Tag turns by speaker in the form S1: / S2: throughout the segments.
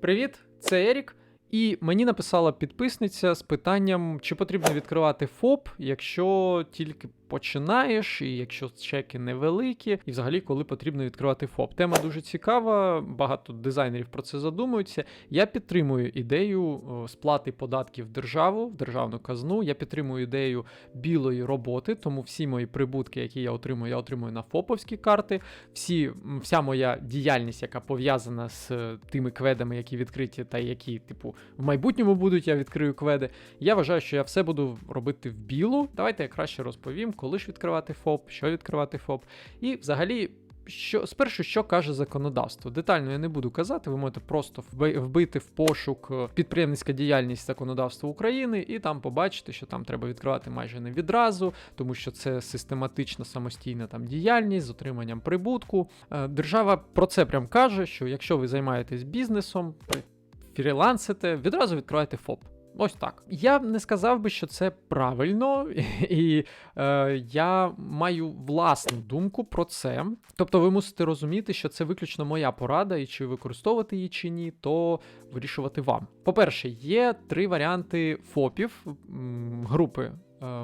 S1: Привіт, це Ерік. І мені написала підписниця з питанням, чи потрібно відкривати ФОП, якщо тільки починаєш, і якщо чеки невеликі, і взагалі коли потрібно відкривати ФОП. Тема дуже цікава, багато дизайнерів про це задумуються. Я підтримую ідею сплати податків в державу, в державну казну. Я підтримую ідею білої роботи, тому всі мої прибутки, які я отримую, я отримую на ФОПовські карти. Всі, вся моя діяльність, яка пов'язана з е, тими кведами, які відкриті, та які, типу, в майбутньому будуть, я відкрию кведи. Я вважаю, що я все буду робити в білу. Давайте я краще розповім, коли ж відкривати ФОП, що відкривати ФОП. І взагалі. Що спершу, що каже законодавство? Детально я не буду казати. Ви можете просто вби- вбити в пошук е, підприємницька діяльність законодавства України, і там побачите, що там треба відкривати майже не відразу, тому що це систематична самостійна там діяльність з отриманням прибутку. Е, Держава про це прям каже, що якщо ви займаєтесь бізнесом, фрілансите, відразу відкривайте ФОП. Ось так. Я не сказав би, що це правильно, і е, я маю власну думку про це. Тобто, ви мусите розуміти, що це виключно моя порада, і чи використовувати її чи ні, то вирішувати вам. По-перше, є три варіанти ФОПів, групи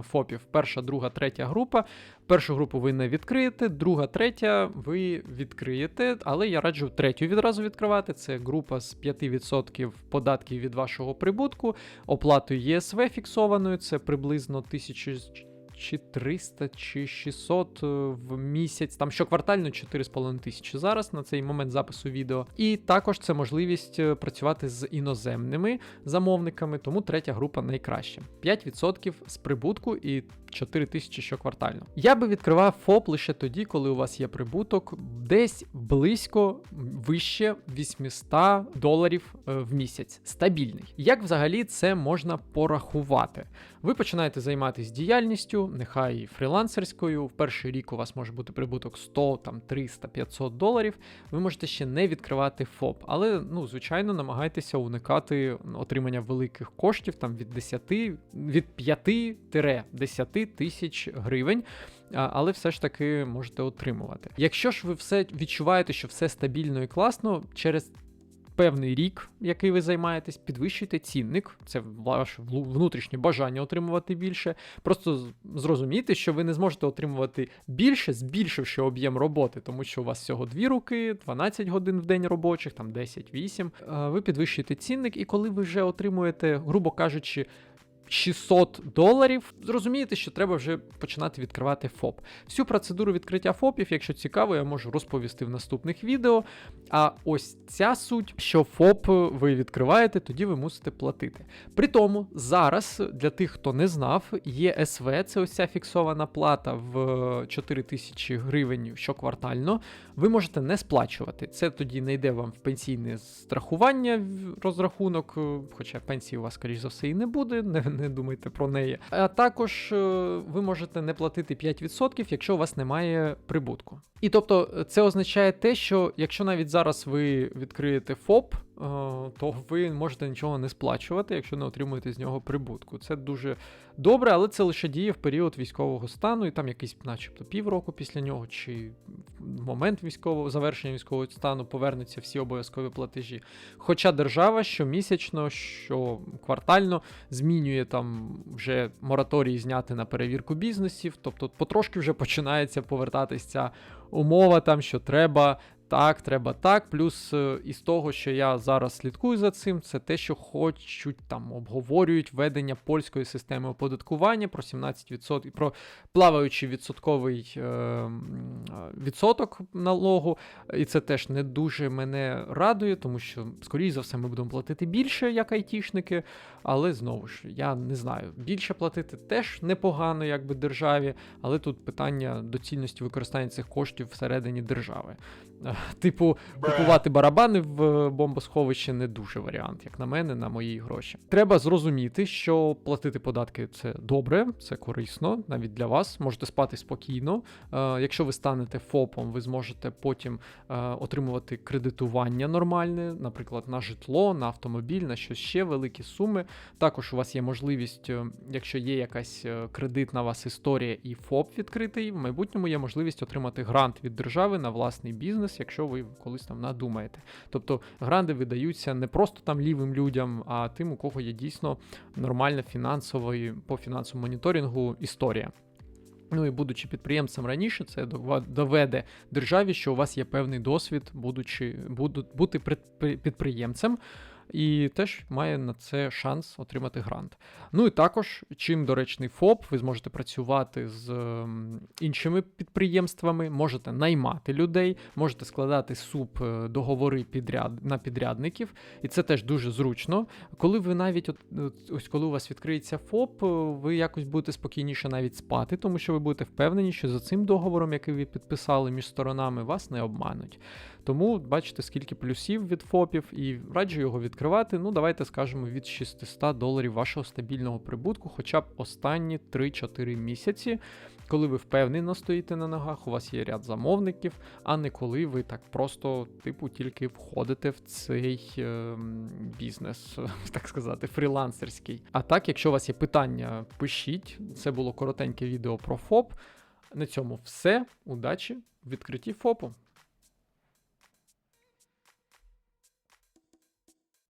S1: ФОПів: перша, друга, третя група. Першу групу ви не відкриєте, друга, третя ви відкриєте, але я раджу третю відразу відкривати. Це група з 5% податків від вашого прибутку, оплатою ЄСВ фіксованою, це приблизно 1000 чи 300 чи 600 е, в місяць, там щоквартально 4,5 тисячі зараз на цей момент запису відео. І також це можливість е, працювати з іноземними замовниками, тому третя група найкраща. 5% з прибутку і 4 тисячі щоквартально. Я би відкривав ФОП лише тоді, коли у вас є прибуток десь близько вище 800 доларів е, в місяць. Стабільний. Як взагалі це можна порахувати? Ви починаєте займатися діяльністю, нехай фрілансерською. В перший рік у вас може бути прибуток 100, там 300, 500 доларів. Ви можете ще не відкривати ФОП, але ну, звичайно, намагайтеся уникати отримання великих коштів там від 10, від 5-10 тисяч гривень. Але все ж таки можете отримувати. Якщо ж ви все відчуваєте, що все стабільно і класно, через певний рік, який ви займаєтесь, підвищуйте цінник. Це ваше внутрішнє бажання отримувати більше. Просто зрозумійте, що ви не зможете отримувати більше, збільшивши об'єм роботи, тому що у вас всього дві руки, 12 годин в день робочих, там 10-8. Е, Ви підвищуєте цінник, і коли ви вже отримуєте, грубо кажучи, 600 доларів, зрозумієте, що треба вже починати відкривати ФОП. Всю процедуру відкриття ФОПів, якщо цікаво, я можу розповісти в наступних відео. А ось ця суть, що ФОП ви відкриваєте, тоді ви мусите платити. При тому, зараз для тих, хто не знав, є СВ, це ось ця фіксована плата в 4 тисячі гривень щоквартально. Ви можете не сплачувати. Це тоді не йде вам в пенсійне страхування розрахунок, е, хоча пенсії у вас, скоріш за все, і не буде, не думайте про неї. А також е, ви можете не платити 5%, якщо у вас немає прибутку. І тобто е, це означає те, що якщо навіть зараз ви відкриєте ФОП, то ви можете нічого не сплачувати, якщо не отримуєте з нього прибутку. Це дуже добре, але це лише діє в період військового стану, і там якийсь, начебто, півроку після нього, чи в момент військового завершення військового стану повернуться всі обов'язкові платежі. Хоча держава щомісячно, щоквартально змінює там вже мораторії зняти на перевірку бізнесів, тобто потрошки вже починається повертатись ця умова, там що треба. Так, треба так. Плюс е, із того, що я зараз слідкую за цим, це те, що хочуть там обговорюють введення польської системи оподаткування про 17%, про плаваючий відсотковий е, е, відсоток налогу. І це теж не дуже мене радує, тому що, скоріш за все, ми будемо платити більше, як айтішники. Але знову ж, я не знаю, більше платити теж непогано, якби державі, але тут питання доцільності використання цих коштів всередині держави. Типу, купувати барабани в е, бомбосховищі не дуже варіант, як на мене, на мої гроші. Треба зрозуміти, що платити податки це добре, це корисно, навіть для вас. Можете спати спокійно. Е, Якщо ви станете ФОПом, ви зможете потім е, отримувати кредитування нормальне, наприклад, на житло, на автомобіль, на щось ще великі суми. Також у вас є можливість, якщо є якась кредитна у вас історія і ФОП відкритий, в майбутньому є можливість отримати грант від держави на власний бізнес. Бізнес, якщо ви колись там надумаєте. Тобто гранди видаються не просто там лівим людям, а тим, у кого є дійсно нормальна фінансова по фінансовому моніторингу історія. Ну і будучи підприємцем раніше, це доведе державі, що у вас є певний досвід, будучи буду, бути підприємцем, і теж має на це шанс отримати грант. Ну і також, чим доречний ФОП, ви зможете працювати з ем, іншими підприємствами, можете наймати людей, можете складати суп е, договори підряд на підрядників, і це теж дуже зручно. Коли ви навіть от, ось коли у вас відкриється ФОП, е, ви якось будете спокійніше навіть спати, тому що ви будете впевнені, що за цим договором, який ви підписали між сторонами, вас не обмануть. Тому бачите, скільки плюсів від ФОПів, і раджу його відкривати. Ну, давайте скажемо від 600 доларів вашого стабільного прибутку, хоча б останні 3-4 місяці, коли ви впевнено стоїте на ногах, у вас є ряд замовників, а не коли ви так просто, типу, тільки входите в цей е, бізнес, так сказати, фрілансерський. А так, якщо у вас є питання, пишіть. Це було коротеньке відео про ФОП. На цьому все. Удачі в відкритті ФОПу.